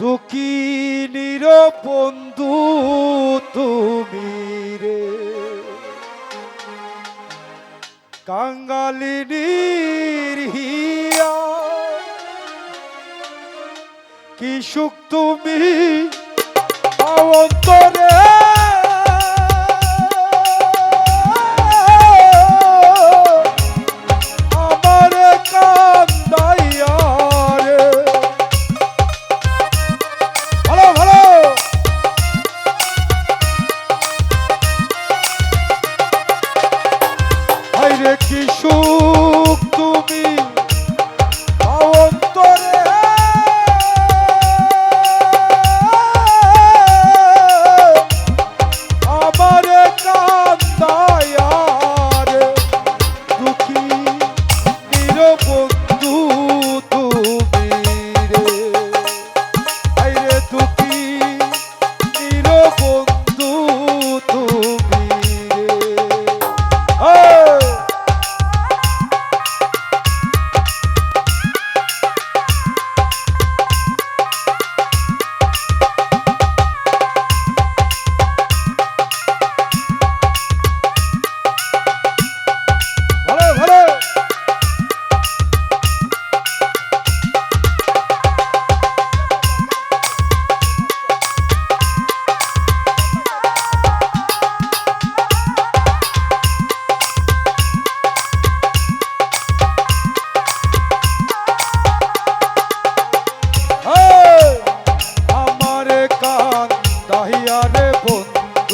দুঃখিনীর বন্ধু তুমি রে। কাঙ্গালিনীর হিয়া কি সুখ তুমি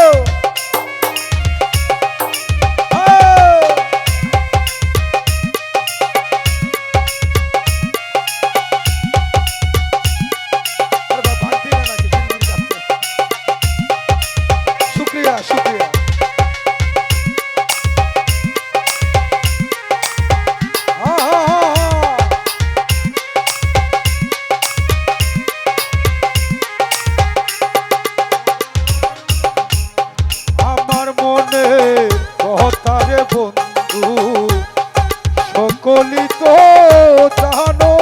Woo! তারে বন্ধু। সকলি তো জানো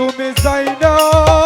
তুমি যাই না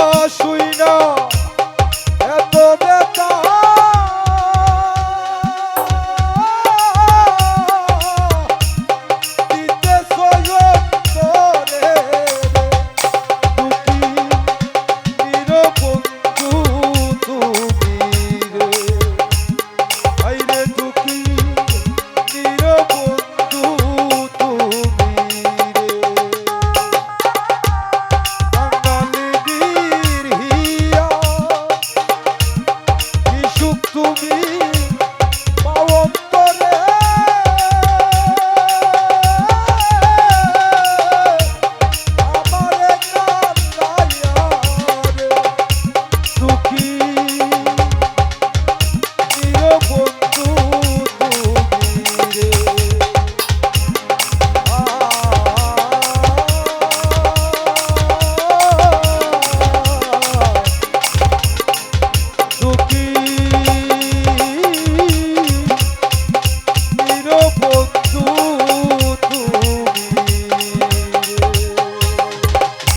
que